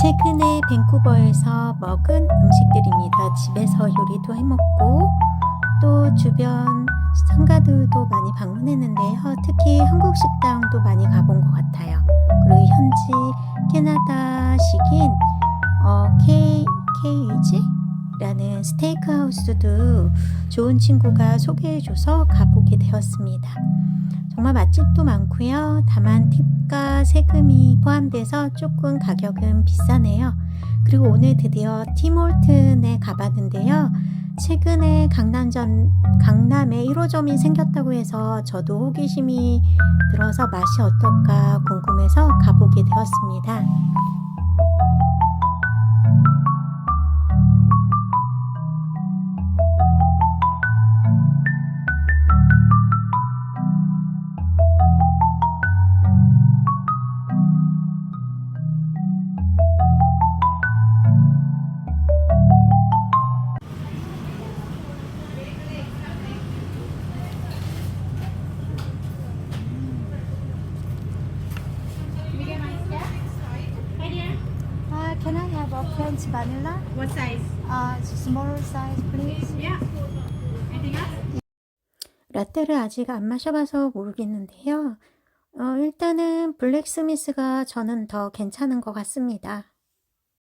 최근에 밴쿠버에서 먹은 음식들입니다. 집에서 요리도 해먹고 또 주변 상가들도 많이 방문했는데요. 특히 한국 식당도 많이 가본 것 같아요. 그리고 현지 캐나다식인 어, K K이지라는 스테이크 하우스도 좋은 친구가 소개해줘서 가보게 되었습니다. 정말 맛집도 많고요. 다만 팁과 세금이 포함돼서 조금 가격은 비싸네요. 그리고 오늘 드디어 티몰튼에 가봤는데요. 최근에 강남전 강남에 1호점이 생겼다고 해서 저도 호기심이 들어서 맛이 어떨까 궁금해서 가보게 되었습니다. Have a French vanilla? What size? Uh, smaller size, please. Yeah. Anything else? 라떼를 아직 안 마셔봐서 모르겠는데요. 어, 일단은 블랙스미스가 저는 더 괜찮은 것 같습니다.